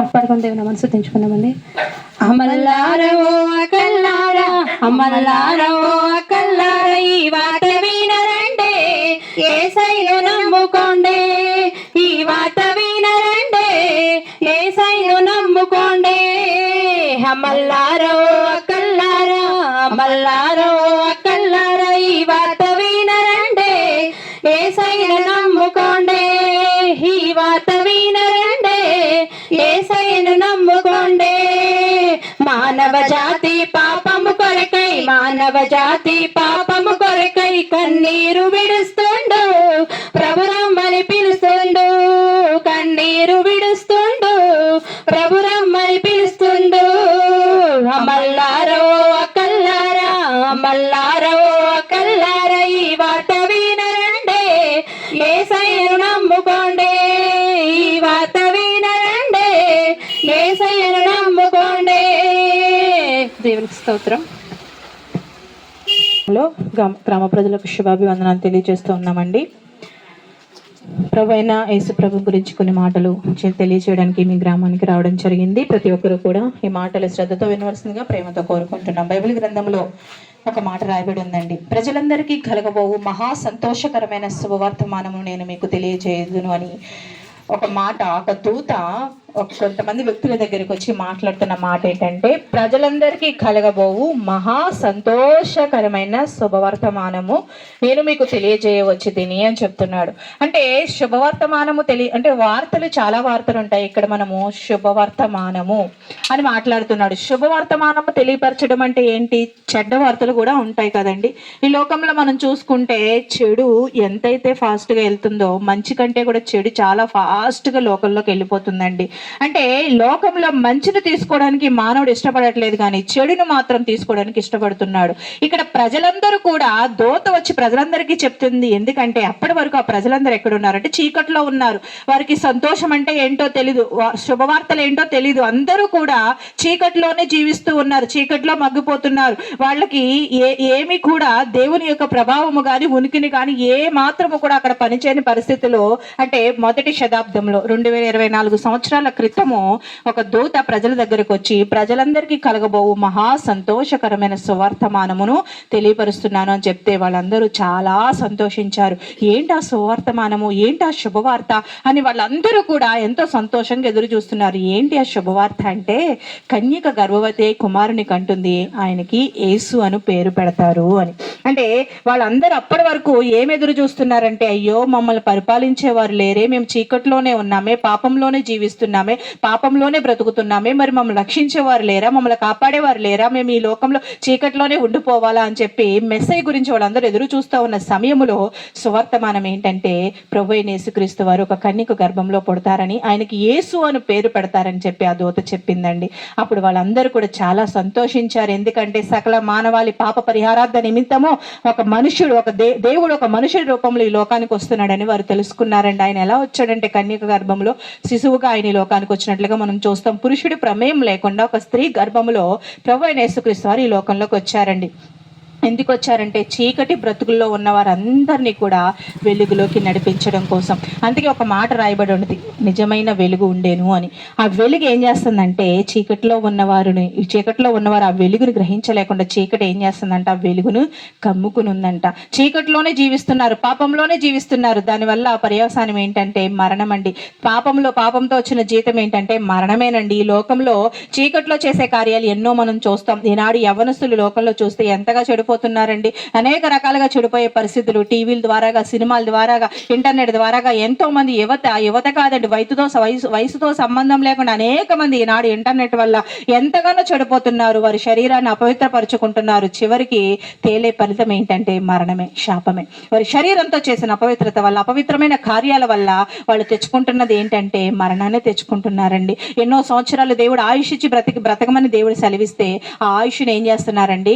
పాట దేవుని మనసు తెంచుకున్నామండి. అమల్లారవో అకల్లారా అమల్లారవో అకల్లారా ఈ వార్త వినరండే. ఏసైను నమ్ముకోండే. ఈ వార్త వినరండే. ఏసైను అమల్లారో అకల్లారా అమల్లారో ఈ వార్త మానవ జాతి పాపము కొరకై కన్నీరు విడుస్తుండు. ప్రభురమ్మని పిలుస్తుండు. కన్నీరు విడుస్తుండు. ప్రభురమ్మని పిలుస్తుండు. అమల్లారో అకల్లారా అమల్లారో అకల్లారా ఈ వార్త వినరండే. ఏ సైను నమ్ముకోండే ఈ వార్త వినరండే. ఏ సైను నమ్ముకోండే. దేవునికి స్తోత్రం. లో గ్రామ గ్రామ ప్రజలకు శుభాభివందనాలు తెలియజేస్తూ ఉన్నామండి. ప్రభు యేసు ప్రభు గురించి కొన్ని మాటలు తెలియజేయడానికి మీ గ్రామానికి రావడం జరిగింది. ప్రతి ఒక్కరు కూడా ఈ మాటలు శ్రద్ధతో వినవలసిందిగా ప్రేమతో కోరుకుంటున్నాం. బైబిల్ గ్రంథంలో ఒక మాట రాయబడి ఉందండి. ప్రజలందరికీ కలగబోవు మహా సంతోషకరమైన శుభవర్తమానము నేను మీకు తెలియజేయదును అని ఒక మాట ఒక దూత ఒక కొంతమంది వ్యక్తుల దగ్గరికి వచ్చి మాట్లాడుతున్న మాట ఏంటంటే ప్రజలందరికీ కలగబోవు మహా సంతోషకరమైన శుభవర్తమానము. నేను మీకు తెలియజేయవచ్చు దీని అని చెప్తున్నాడు. అంటే శుభవర్తమానము తెలియ అంటే వార్తలు చాలా వార్తలు ఉంటాయి. ఇక్కడ మనము శుభవర్తమానము అని మాట్లాడుతున్నాడు. శుభవర్తమానము తెలియపరచడం అంటే ఏంటి? చెడ్డ వార్తలు కూడా ఉంటాయి కదండి. ఈ లోకంలో మనం చూసుకుంటే చెడు ఎంతైతే ఫాస్ట్గా వెళ్తుందో మంచి కంటే కూడా చెడు చాలా ఫాస్ట్గా లోకంలోకి వెళ్ళిపోతుందండి. అంటే లోకంలో మంచిని తీసుకోవడానికి మానవుడు ఇష్టపడట్లేదు కానీ చెడును మాత్రం తీసుకోవడానికి ఇష్టపడుతున్నాడు. ఇక్కడ ప్రజలందరూ కూడా దోత వచ్చి ప్రజలందరికీ చెప్తుంది. ఎందుకంటే అప్పటి వరకు ఆ ప్రజలందరూ ఎక్కడ ఉన్నారంటే చీకట్లో ఉన్నారు. వారికి సంతోషం అంటే ఏంటో తెలీదు. శుభవార్తలు ఏంటో తెలీదు. అందరూ కూడా చీకట్లోనే జీవిస్తూ ఉన్నారు. చీకట్లో మగ్గిపోతున్నారు. వాళ్ళకి ఏ ఏమి కూడా దేవుని యొక్క ప్రభావము కానీ ఉనికిని కానీ ఏ మాత్రము కూడా అక్కడ పనిచేయని పరిస్థితిలో అంటే మొదటి శతాబ్దంలో రెండు వేల ఇరవై నాలుగు సంవత్సరాల క్రితము ఒక దూత ప్రజల దగ్గరకు వచ్చి ప్రజలందరికీ కలగబోవు మహా సంతోషకరమైన సువర్తమానమును తెలియపరుస్తున్నాను అని చెప్తే వాళ్ళందరూ చాలా సంతోషించారు. ఏంటి ఆ సువర్తమానము? ఏంటి ఆ శుభవార్త? అని వాళ్ళందరూ కూడా ఎంతో సంతోషంగా ఎదురు చూస్తున్నారు. ఏంటి ఆ శుభవార్త అంటే కన్యక గర్భవతి కుమారుని కంటుంది. ఆయనకి యేసు అని పేరు పెడతారు అని. అంటే వాళ్ళందరూ అప్పటి వరకు ఏం ఎదురు చూస్తున్నారంటే అయ్యో మమ్మల్ని పరిపాలించేవారు లేరే. మేము చీకట్లోనే ఉన్నామే. పాపంలోనే జీవిస్తున్నాం. బ్రతుకుతున్నామే పాపంలోనే బ్రతుకుతున్నామే మరి మమ్మల్ని రక్షించేవారు లేరా మమ్మల్ని కాపాడేవారు లేరా మేము ఈ లోకంలో చీకట్లోనే ఉండిపోవాలా అని చెప్పి మెస్సై గురించి వాళ్ళందరూ ఎదురు చూస్తూ ఉన్న సమయంలో సువర్తమానం ఏంటంటే ప్రభు యేసుక్రీస్తు వారు ఒక కన్యక గర్భంలో పుడతారని ఆయనకి యేసు అని పేరు పెడతారని చెప్పి ఆ దూత చెప్పిందండి. అప్పుడు వాళ్ళందరూ కూడా చాలా సంతోషించారు. ఎందుకంటే సకల మానవాళి పాప పరిహారార్థ నిమిత్తము ఒక మనుషుడు ఒక దే దేవుడు ఒక మనుషుడి రూపంలో ఈ లోకానికి వస్తున్నాడని వారు తెలుసుకున్నారండి. ఆయన ఎలా వచ్చాడంటే కన్యక గర్భంలో శిశువుగా ఆయన ఈ లోకానికి వచ్చినట్లుగా మనం చూస్తాం. పురుషుడి ప్రమేయం లేకుండా ఒక స్త్రీ గర్భంలో ప్రభు అయిన యేసుక్రీస్తు వారు ఈ లోకంలోకి వచ్చారండి. ఎందుకు వచ్చారంటే చీకటి బ్రతుకుల్లో ఉన్న వారందరినీ కూడా వెలుగులోకి నడిపించడం కోసం. అందుకే ఒక మాట రాయబడి ఉన్నది నిజమైన వెలుగు ఉండేను అని. ఆ వెలుగు ఏం చేస్తుందంటే చీకటిలో ఉన్నవారిని ఈ చీకటిలో ఉన్నవారు ఆ వెలుగును గ్రహించలేకుండా చీకటి ఏం చేస్తుందంట? ఆ వెలుగును కమ్ముకుని ఉందంట చీకటిలోనే జీవిస్తున్నారు పాపంలోనే జీవిస్తున్నారు. దానివల్ల పర్యవసానం ఏంటంటే మరణం అండి. పాపంలో పాపంతో వచ్చిన జీతం ఏంటంటే మరణమేనండి. ఈ లోకంలో చీకట్లో చేసే కార్యాలు ఎన్నో మనం చూస్తాం. ఈనాడు యవనస్తులు లోకంలో చూస్తే ఎంతగా చెడిపోతున్నారండి అనేక రకాలుగా చెడిపోయే పరిస్థితులు టీవీల ద్వారాగా సినిమాల ద్వారాగా ఇంటర్నెట్ ద్వారాగా ఎంతో మంది యువత యువత కాదండి వయసుతో వయసు వయసుతో సంబంధం లేకుండా అనేక మంది ఈనాడు ఇంటర్నెట్ వల్ల ఎంతగానో చెడిపోతున్నారు. వారి శరీరాన్ని అపవిత్రపరుచుకుంటున్నారు. చివరికి తేలే ఫలితం ఏంటంటే మరణమే శాపమే. వారి శరీరంతో చేసిన అపవిత్రత వల్ల అపవిత్రమైన కార్యాల వల్ల వాళ్ళు తెచ్చుకుంటున్నది ఏంటంటే మరణాన్ని తెచ్చుకుంటున్నారండి. ఎన్నో సంవత్సరాలు దేవుడు ఆయుష్ ఇచ్చి బ్రతికి బ్రతకమని దేవుడు సెలవిస్తే ఆ ఆయుష్ని ఏం చేస్తున్నారండి?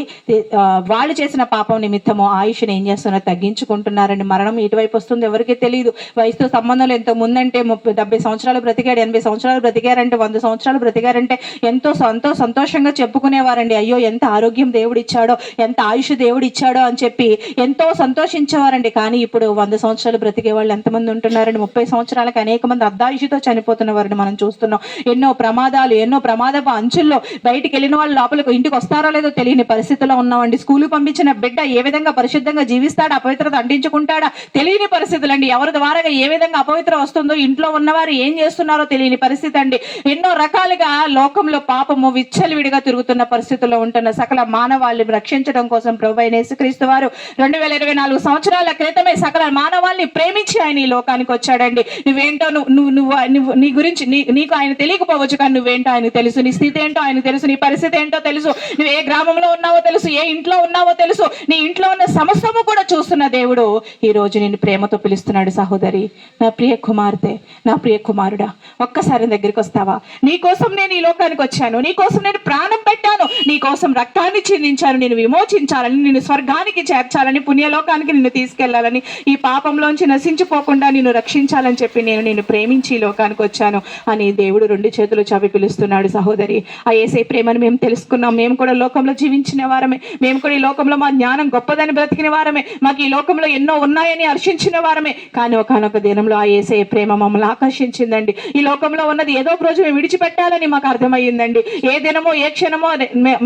వాళ్ళ వాళ్ళు చేసిన పాపం నిమిత్తము ఆయుష్ని ఏం చేస్తున్నారు తగ్గించుకుంటున్నారండి. మరణం ఇటువైపు వస్తుంది ఎవరికీ తెలియదు వయసుతో సంబంధం ఎంతో ముందంటే ముప్పై డెబ్బై సంవత్సరాలు బ్రతికాడు ఎనభై సంవత్సరాలు బ్రతికారంటే వంద సంవత్సరాలు బ్రతికారంటే ఎంతో ఎంతో సంతోషంగా చెప్పుకునేవారండి. అయ్యో ఎంత ఆరోగ్యం దేవుడు ఇచ్చాడో ఎంత ఆయుష్ దేవుడు ఇచ్చాడో అని చెప్పి ఎంతో సంతోషించేవారండి. కానీ ఇప్పుడు వంద సంవత్సరాలు బ్రతికే వాళ్ళు ఎంతమంది ఉంటున్నారండి? ముప్పై సంవత్సరాలకు అనేక మంది అర్ధాయుషుతో చనిపోతున్న వారిని మనం చూస్తున్నాం. ఎన్నో ప్రమాదాలు ఎన్నో ప్రమాదపు అంచుల్లో బయటికి వెళ్ళిన వాళ్ళు లోపలికి ఇంటికి వస్తారో లేదో తెలియని పరిస్థితిలో ఉన్నామండి. స్కూల్ పంపించిన బిడ్డ ఏ విధంగా పరిశుద్ధంగా జీవిస్తాడా అపవిత్రత అంటించుకుంటాడా? తెలియని పరిస్థితులు అండి. ఎవరి ద్వారా ఏ విధంగా అపవిత్ర వస్తుందో ఇంట్లో ఉన్నవారు ఏం చేస్తున్నారో తెలియని పరిస్థితి అండి. ఎన్నో రకాలుగా లోకంలో పాపము విచ్చలవిడిగా తిరుగుతున్న పరిస్థితుల్లో ఉంటున్న సకల మానవాళ్ళని రక్షించడం కోసం ప్రభు అయిన యేసుక్రీస్తు వారు రెండు వేల ఇరవై నాలుగు సంవత్సరాల క్రితమే సకల మానవాళిని ప్రేమించి ఆయన ఈ లోకానికి వచ్చాడండి. నువ్వేంటో నువ్వు నువ్వు నీ గురించి నీ నీకు ఆయన తెలియకపోవచ్చు కానీ నువ్వేంటో ఆయన తెలుసు. నీ స్థితి ఏంటో ఆయన తెలుసు. నీ పరిస్థితి ఏంటో తెలుసు. నువ్వు ఏ గ్రామంలో ఉన్నావో తెలుసు. ఏ ఇంట్లో ఉన్నావు తెలుసు. నీ ఇంట్లో ఉన్న సమస్తము కూడా చూస్తున్న దేవుడు. ఈ రోజు నేను ప్రేమతో పిలుస్తున్నాడు సహోదరి. నా ప్రియ కుమార్తె నా ప్రియ కుమారుడా ఒక్కసారి దగ్గరికి వస్తావా? నీ కోసం నేను ఈ లోకానికి వచ్చాను. నీ కోసం నేను ప్రాణం పెట్టాను. నీ కోసం రక్తాన్ని చిందించాను. నేను విమోచించాలని నేను స్వర్గానికి చేర్చాలని పుణ్యలోకానికి నిన్ను తీసుకెళ్ళాలని ఈ పాపంలోంచి నశించిపోకుండా నిన్ను రక్షించాలని చెప్పి నేను నేను ప్రేమించి ఈ లోకానికి వచ్చాను అని దేవుడు రెండు చేతులు చాపి పిలుస్తున్నాడు సహోదరి. ఆ ఏసై ప్రేమను మేము తెలుసుకున్నాం. మేము కూడా లోకంలో జీవించిన వారమే. మేము కూడా ఈ లోకంలో మా జ్ఞానం గొప్పదని బ్రతికిన వారమే. మాకు ఈ లోకంలో ఎన్నో ఉన్నాయని హర్షించిన వారమే. కానీ ఒకనొక దినంలో ఆ ఏసే ప్రేమ మమ్మల్ని ఆకర్షించిందండి. ఈ లోకంలో ఉన్నది ఏదో ఒక రోజు మేము విడిచిపెట్టాలని మాకు అర్థమయ్యిందండి. ఏ దినమో ఏ క్షణమో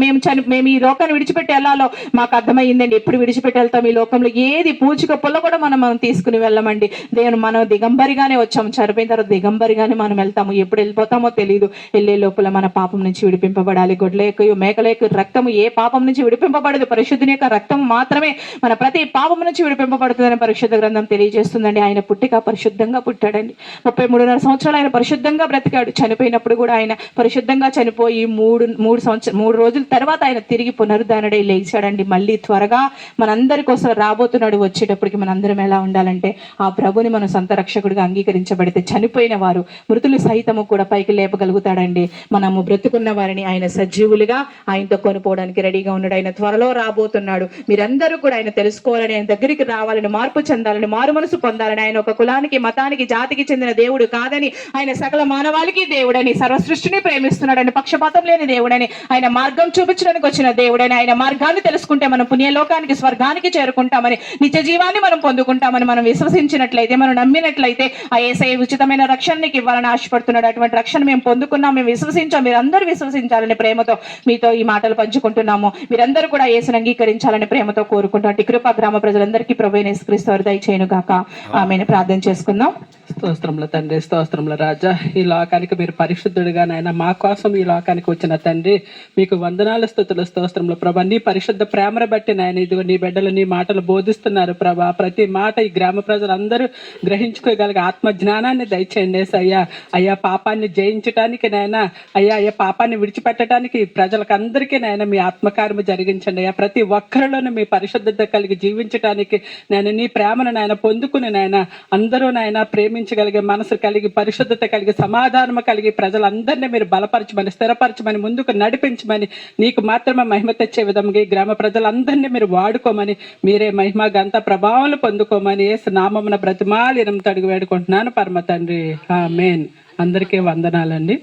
మేము చని మేము ఈ లోకాన్ని విడిచిపెట్టి వెళ్ళాలో మాకు అర్థమయ్యిందండి. ఎప్పుడు విడిచిపెట్టి వెళ్తాం ఈ లోకంలో? ఏది పూచిక పుల్ల కూడా మనం మనం తీసుకుని వెళ్ళమండి. దేవుని మనం దిగంబరిగానే వచ్చాము. చనిపోయిన తర్వాత దిగంబరిగానే మనం వెళ్తాము. ఎప్పుడు వెళ్ళిపోతామో తెలియదు వెళ్ళే లోపల మన పాపం నుంచి విడిపింపబడాలి. గొడ్ల యొక్క మేకల యొక్క రక్తము ఏ పాపం నుంచి విడిపింపబడదు? పరిశుద్ధుని యొక్క రక్తం మాత్రమే మన ప్రతి పాపం నుంచి విడిపింపబడుతుందని పరిశుద్ధ గ్రంథం తెలియజేస్తుందండి. ఆయన పుట్టిక పరిశుద్ధంగా పుట్టాడండి. ముప్పై మూడున్నర సంవత్సరాలు ఆయన పరిశుద్ధంగా బ్రతికాడు. చనిపోయినప్పుడు కూడా ఆయన పరిశుద్ధంగా చనిపోయి మూడు మూడు సంవత్సరం మూడు రోజుల తర్వాత ఆయన తిరిగి పునరుద్ధానుడై లేచాడండి. మళ్ళీ త్వరగా మనందరి కోసం రాబోతున్నాడు. వచ్చేటప్పటికి మనందరం ఎలా ఉండాలంటే ఆ ప్రభుని మనం సొంత రక్షకుడిగా అంగీకరించబడితే చనిపోయిన వారు మృతులు సహితము కూడా పైకి లేపగలుగుతాడండి. మనము బ్రతుకున్న వారిని ఆయన సజీవులుగా ఆయనతో కొనుక్కోవడానికి రెడీగా ఉన్నాడు. ఆయన త్వరలో రాబో రాబోతున్నాడు. మీరందరూ కూడా ఆయన తెలుసుకోవాలని ఆయన దగ్గరికి రావాలని మార్పు చెందాలని మారు మనసు పొందాలని ఆయన ఒక కులానికి మతానికి జాతికి చెందిన దేవుడు కాదని ఆయన సకల మానవాళికి దేవుడని సర్వ సృష్టిని ప్రేమిస్తున్నాడని పక్షపాతం లేని దేవుడని ఆయన మార్గం చూపించడానికి వచ్చిన దేవుడని ఆయన మార్గాన్ని తెలుసుకుంటే మనం పుణ్యలోకానికి స్వర్గానికి చేరుకుంటామని నిత్య జీవాన్ని మనం పొందుకుంటామని మనం విశ్వసించినట్లయితే మనం నమ్మినట్లయితే ఆ ఏసఐ ఉచితమైన రక్షణకి ఇవ్వాలని ఆశపడుతున్నాడు. అటువంటి రక్షణ మేము పొందుకున్నాం మేము విశ్వసించాం మీరు అందరూ విశ్వసించాలని ప్రేమతో మీతో ఈ మాటలు పంచుకుంటున్నాము. మీరందరూ కూడా యేసుని అంగీకరించాలని ప్రేమతో కోరుకుంటున్నాం కృప గ్రామ ప్రజలందరికీ ప్రభు యేసుక్రీస్తు వారు దయచేయను గాక. ఆమెను. ప్రార్థన చేసుకుందాం. స్తోత్రముల తండ్రి స్తోత్రముల రాజా. ఈ లోకానికి మీరు పరిశుద్ధుడిగా నాయన మా కోసం ఈ లోకానికి వచ్చిన తండ్రి మీకు వందనాల స్థుతులు స్తోత్రములు. ప్రభా నీ పరిశుద్ధ ప్రేమను బట్టి నాయన ఇదిగో నీ బిడ్డలు నీ మాటలు బోధిస్తున్నారు ప్రభా. ప్రతి మాట ఈ గ్రామ ప్రజలందరూ గ్రహించుకోగలిగే ఆత్మ జ్ఞానాన్ని దయచేయండి అయ్యా. అయ్యా పాపాన్ని జయించటానికి నాయన అయ్యా అయ్యా పాపాన్ని విడిచిపెట్టడానికి ప్రజలకు అందరికీ నాయన మీ ఆత్మకార్యము జరిగించండి. అయ్యా ప్రతి ఒక్కరిలోనూ మీ పరిశుద్ధత కలిగి జీవించటానికి నేను నీ ప్రేమను నాయన పొందుకుని నాయన అందరూ నాయన ప్రేమించగలిగే మనసు కలిగి పరిశుద్ధత కలిగి సమాధానం కలిగి ప్రజలందరినీ మీరు బలపరచమని స్థిరపరచమని ముందుకు నడిపించమని నీకు మాత్రమే మహిమ తెచ్చే విధంగా ఈ గ్రామ ప్రజలందరినీ మీరు వాడుకోమని మీరే మహిమ గంత ప్రభావాలు పొందుకోమని ఏ నామమున బ్రతిమాలి ఎనిమిది అడుగు వేడుకుంటున్నాను. పరమ తండ్రి. ఆ మెయిన్ అందరికీ వందనాలండి.